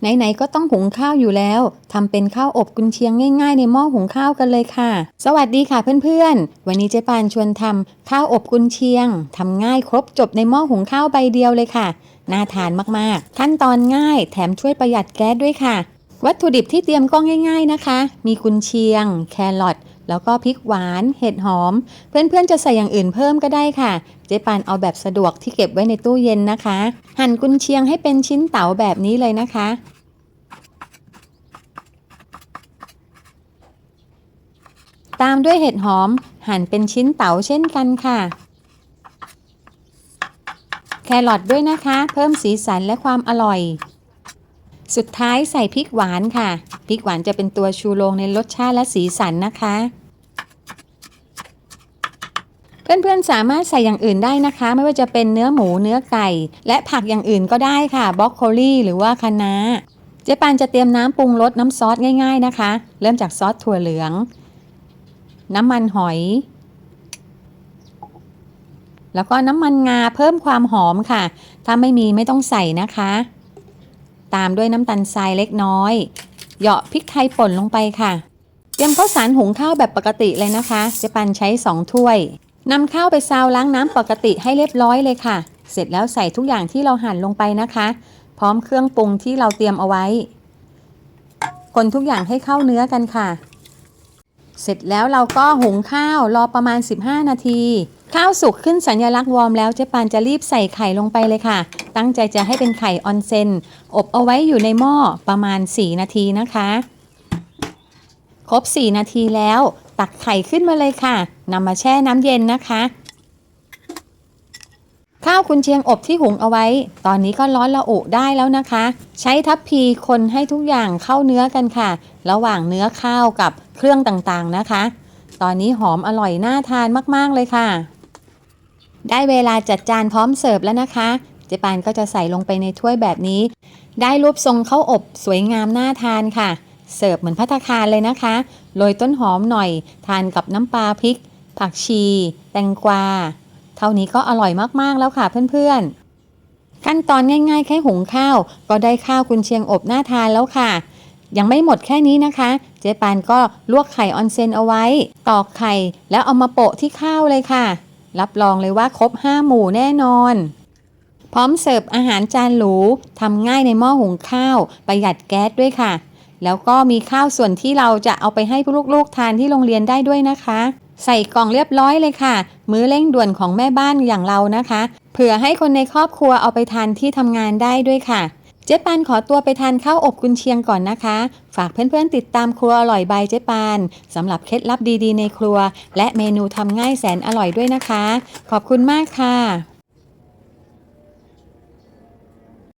ไหนๆก็ต้องหุงข้าวอยู่แล้วทำเป็นข้าวอบกุนเชียงง่าย ๆ ในหม้อหุงข้าวกันเลยค่ะ สวัสดีค่ะเพื่อนๆ วันนี้เจ๊ปานชวนทำข้าวอบกุนเชียงทำง่ายครบจบในหม้อหุงข้าวใบเดียวเลยค่ะ น่าทานมากๆ ขั้นตอนง่ายแถมช่วยประหยัดแก๊สด้วยค่ะ วัตถุดิบที่เตรียมก็ง่าย ๆนะคะ มีกุนเชียง แครอท แล้วก็พริกหวาน เห็ดหอม เพื่อนๆจะใส่อย่างอื่นเพิ่มก็ได้ค่ะ เจ๊ปานเอาแบบสะดวกที่เก็บไว้ในตู้เย็นนะคะ หั่นกุนเชียงให้เป็นชิ้นเต๋าแบบนี้เลยนะคะตามด้วยเห็ดหอมหั่นเป็นชิ้นเต๋าเช่นกันค่ะ แครอทด้วยนะคะ เพิ่มสีสันและความอร่อย สุดท้ายใส่พริกหวานค่ะ พริกหวานจะเป็นตัวชูโรงในรสชาติและสีสันนะคะ เพื่อนๆสามารถใส่อย่างอื่นได้นะคะ ไม่ว่าจะเป็นเนื้อหมูเนื้อไก่ และผักอย่างอื่นก็ได้ค่ะบรอกโคลีหรือว่าคะน้าเจ๊ปานจะเตรียมน้ำปรุงรสน้ำซอสง่าย ๆนะคะ เริ่มจากซอสถั่วเหลือง น้ำมันหอย แล้วก็น้ำมันงาเพิ่มความหอมค่ะ ถ้าไม่มีไม่ต้องใส่นะคะ ตามด้วยน้ำตาลทรายเล็กน้อย เหยาะพริกไทยป่นลงไปค่ะ เตรียมข้าวสารหุงข้าวแบบปกติเลยนะคะ เจ๊ปันใช้ 2 ถ้วย นำข้าวไปซาวล้างน้ำปกติให้เรียบร้อยเลยค่ะ เสร็จแล้วใส่ทุกอย่างที่เราหั่นลงไปนะคะ พร้อมเครื่องปรุงที่เราเตรียมเอาไว้ คนทุกอย่างให้เข้าเนื้อกันค่ะ เสร็จแล้วเราก็หุงข้าวรอประมาณ 15 นาที ข้าวสุกขึ้นสัญลักษณ์วอร์มแล้วเจ๊ปานจะรีบใส่ไข่ลงไปเลยค่ะ ตั้งใจจะให้เป็นไข่ออนเซนอบเอาไว้อยู่ในหม้อประมาณ 4 นาทีนะคะครบ 4 นาทีแล้ว ตักไข่ขึ้นมาเลยค่ะนำมาแช่น้ำเย็นนะคะ ข้าวคุณเชียงอบที่หุงเอาไว้ ตอนนี้ก็ร้อนละอุได้แล้วนะคะ ใช้ทัพพีคนให้ทุกอย่างเข้าเนื้อกันค่ะ ระหว่างเนื้อข้าวกับเครื่องต่างๆนะคะ ตอนนี้หอมอร่อยน่าทานมากๆเลยค่ะ ได้เวลาจัดจานพร้อมเสิร์ฟแล้วนะคะเจปานก็จะใส่ลงไปในถ้วยแบบนี้ ได้รูปทรงข้าวอบสวยงามน่าทานค่ะ เสิร์ฟเหมือนพัตคารเลยนะคะ โรยต้นหอมหน่อย ทานกับน้ำปลาพริก ผักชี แตงกวา เท่านี้ก็อร่อยมาก ๆ แล้วค่ะเพื่อนๆ ขั้นตอนง่ายๆ แค่หุงข้าว ก็ได้ข้าวกุนเชียงอบน่าทานแล้วค่ะ ยังไม่หมดแค่นี้นะคะ เจ๊ปานก็ลวกไข่ออนเซนเอาไว้ ตอกไข่แล้วเอามาโปะที่ข้าวเลยค่ะ รับรองเลยว่าครบ5หมู่แน่นอนพร้อมเสิร์ฟอาหารจานหรู ทำง่ายในหม้อหุงข้าว ประหยัดแก๊สด้วยค่ะ แล้วก็มีข้าวส่วนที่เราจะเอาไปให้ลูกๆทานที่โรงเรียนได้ด้วยนะคะ ใส่กล่องเรียบร้อยเลยค่ะ มื้อเร่งด่วนของแม่บ้านอย่างเรานะคะ เผื่อให้คนในครอบครัวเอาไปทานที่ทำงานได้ด้วยค่ะ เจ๊ปานขอตัวไปทานข้าวอบกุนเชียงก่อนนะคะ ฝากเพื่อนๆติดตามครัวอร่อยบายเจ๊ปานสำหรับเคล็ดลับดีๆในครัว และเมนูทำง่ายแสนอร่อยด้วยนะคะ ขอบคุณมากค่ะ